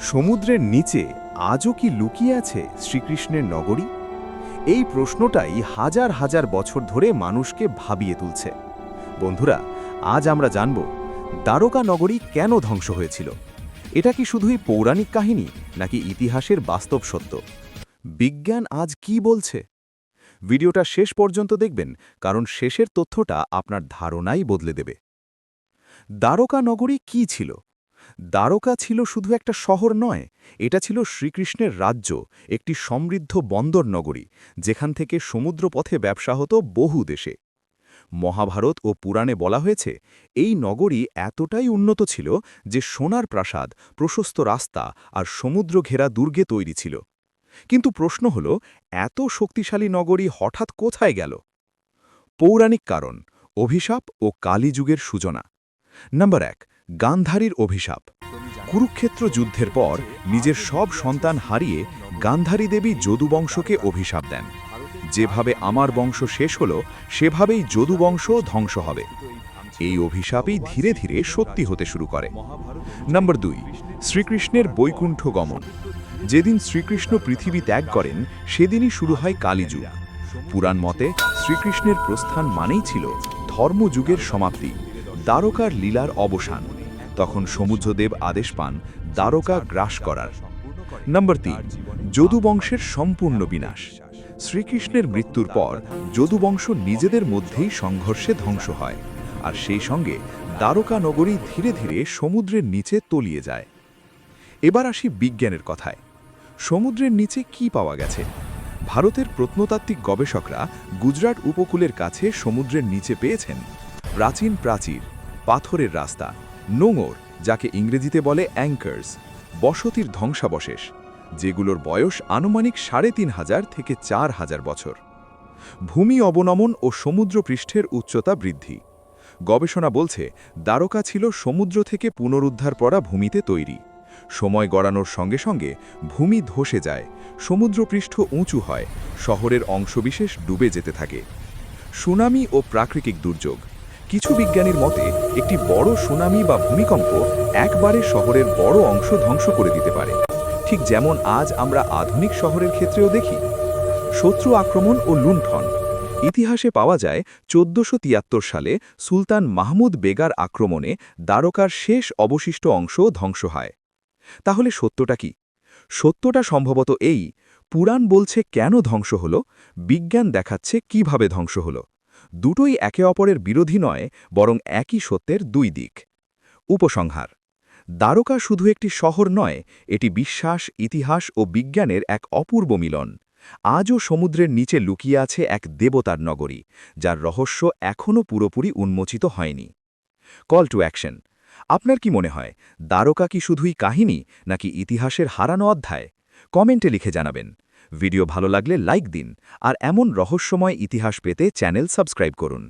সমুদ্রের নিচে আজও কি লুকিয়ে আছে শ্রীকৃষ্ণের নগরী? এই প্রশ্নটাই হাজার হাজার বছর ধরে মানুষকে ভাবিয়ে তুলছে। বন্ধুরা, আজ আমরা জানব দ্বারকা নগরী কেন ধ্বংস হয়েছিল? এটা কি শুধুই পৌরাণিক কাহিনী, নাকি ইতিহাসের বাস্তব সত্য? বিজ্ঞান আজ কি বলছে? ভিডিওটা শেষ পর্যন্ত দেখবেন, কারণ শেষের তথ্যটা আপনার ধারণাই বদলে দেবে। দ্বারকা নগরী কি ছিল? দ্বারকা ছিল শুধু একটা শহর নয়, এটা ছিল শ্রীকৃষ্ণের রাজ্য, একটি সমৃদ্ধ বন্দর নগরী, যেখান থেকে সমুদ্রপথে ব্যবসা হতো বহু দেশে। মহাভারত ও পুরাণে বলা হয়েছে, এই নগরী এতটাই উন্নত ছিল যে সোনার প্রাসাদ, প্রশস্ত রাস্তা আর সমুদ্র ঘেরা দুর্গে তৈরি ছিল। কিন্তু প্রশ্ন হল, এত শক্তিশালী নগরী হঠাৎ কোথায় গেল? পৌরাণিক কারণ, অভিশাপ ও কালীযুগের সূচনা। নম্বর এক গান্ধারীর অভিশাপ। কুরুক্ষেত্র যুদ্ধের পর নিজের সব সন্তান হারিয়ে গান্ধারী দেবী যদুবংশকে অভিশাপ দেন। যেভাবে আমার বংশ শেষ হল, সেভাবেই যদুবংশ ধ্বংস হবে। এই অভিশাপই ধীরে ধীরে সত্যি হতে শুরু করে। নম্বর দুই, শ্রীকৃষ্ণের বৈকুণ্ঠ গমন। যেদিন শ্রীকৃষ্ণ পৃথিবী ত্যাগ করেন, সেদিনই শুরু হয় কালীযুগ। পুরাণ মতে, শ্রীকৃষ্ণের প্রস্থান মানেই ছিল ধর্মযুগের সমাপ্তি, দ্বারকার লীলার অবসান। তখন সমুদ্রদেব আদেশ পান দ্বারকা গ্রাস করার। নম্বর তিন যদুবংশের সম্পূর্ণ বিনাশ। শ্রীকৃষ্ণের মৃত্যুর পর যদুবংশ নিজেদের মধ্যেই সংঘর্ষে ধ্বংস হয় আর সেই সঙ্গে দ্বারকা নগরী ধীরে ধীরে সমুদ্রের নিচে তলিয়ে যায়। এবার আসি বিজ্ঞানের কথায়। সমুদ্রের নিচে কি পাওয়া গেছে? ভারতের প্রত্নতাত্ত্বিক গবেষকরা গুজরাট উপকূলের কাছে সমুদ্রের নিচে পেয়েছেন। প্রাচীন প্রাচীর, পাথরের রাস্তা নোঙর, যাকে ইংরেজিতে বলে অ্যাঙ্কার্স বসতির ধ্বংসাবশেষ, যেগুলোর বয়স আনুমানিক সাড়ে তিন হাজার থেকে চার হাজার বছর। ভূমি অবনমন ও সমুদ্রপৃষ্ঠের উচ্চতা বৃদ্ধি। গবেষণা বলছে, দ্বারকা ছিল সমুদ্র থেকে পুনরুদ্ধার করা ভূমিতে তৈরি। সময় গড়ানোর সঙ্গে সঙ্গে ভূমি ধসে যায়, সমুদ্রপৃষ্ঠ উঁচু হয়, শহরের অংশবিশেষ ডুবে যেতে থাকে। সুনামি ও প্রাকৃতিক দুর্যোগ। কিছু বিজ্ঞানীর মতে, একটি বড় সুনামি বা ভূমিকম্প একবারে শহরের বড় অংশ ধ্বংস করে দিতে পারে। ঠিক যেমন আজ আমরা আধুনিক শহরের ক্ষেত্রেও দেখি। শত্রু আক্রমণ ও লুণ্ঠন। ইতিহাসে পাওয়া যায়, চোদ্দশো সালে সুলতান মাহমুদ বেগার আক্রমণে দ্বারকার শেষ অবশিষ্ট অংশ ধ্বংস হয়। তাহলে সত্যটা কি? সত্যটা সম্ভবত এই, পুরাণ বলছে কেন ধ্বংস হল? বিজ্ঞান দেখাচ্ছে কীভাবে ধ্বংস হল? দুটোই একে অপরের বিরোধী নয়, বরং একই সত্যের দুই দিক। উপসংহার, দ্বারকা শুধু একটি শহর নয়, এটি বিশ্বাস, ইতিহাস ও বিজ্ঞানের এক অপূর্ব মিলন। আজও সমুদ্রের নিচে লুকিয়ে আছে এক দেবতার নগরী, যার রহস্য এখনও পুরোপুরি উন্মোচিত হয়নি। কল টু অ্যাকশন আপনার কি মনে হয়, দ্বারকা কি শুধুই কাহিনী, নাকি ইতিহাসের হারানো অধ্যায়? কমেন্টে লিখে জানাবেন। ভিডিও ভালো লাগলে লাইক দিন আর এমন রহস্যময় ইতিহাস পেতে চ্যানেল সাবস্ক্রাইব করুন।